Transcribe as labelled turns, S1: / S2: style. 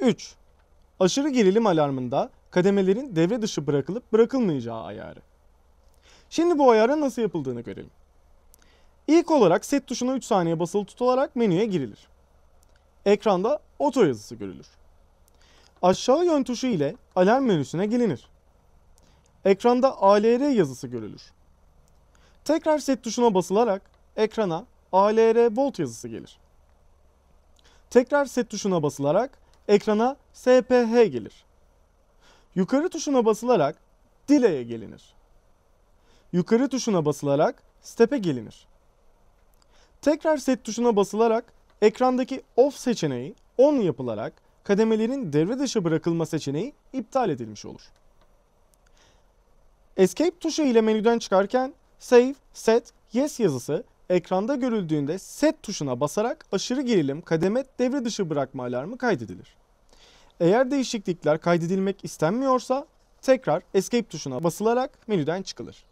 S1: 3. Aşırı gerilim alarmında kademelerin devre dışı bırakılıp bırakılmayacağı ayarı. Şimdi bu ayarın nasıl yapıldığını görelim. İlk olarak set tuşuna 3 saniye basılı tutularak menüye girilir. Ekranda oto yazısı görülür. Aşağı yön tuşu ile alarm menüsüne gelinir. Ekranda ALR yazısı görülür. Tekrar set tuşuna basılarak ekrana ALR volt yazısı gelir. Tekrar set tuşuna basılarak ekrana SPH gelir. Yukarı tuşuna basılarak Delay'e gelinir. Yukarı tuşuna basılarak Step'e gelinir. Tekrar set tuşuna basılarak ekrandaki Off seçeneği on yapılarak kademelerin devre dışı bırakılma seçeneği iptal edilmiş olur. Escape tuşu ile menüden çıkarken Save, Set, Yes yazısı ekranda görüldüğünde Set tuşuna basarak aşırı gerilim kademe devre dışı bırakma alarmı kaydedilir. Eğer değişiklikler kaydedilmek istenmiyorsa tekrar Escape tuşuna basılarak menüden çıkılır.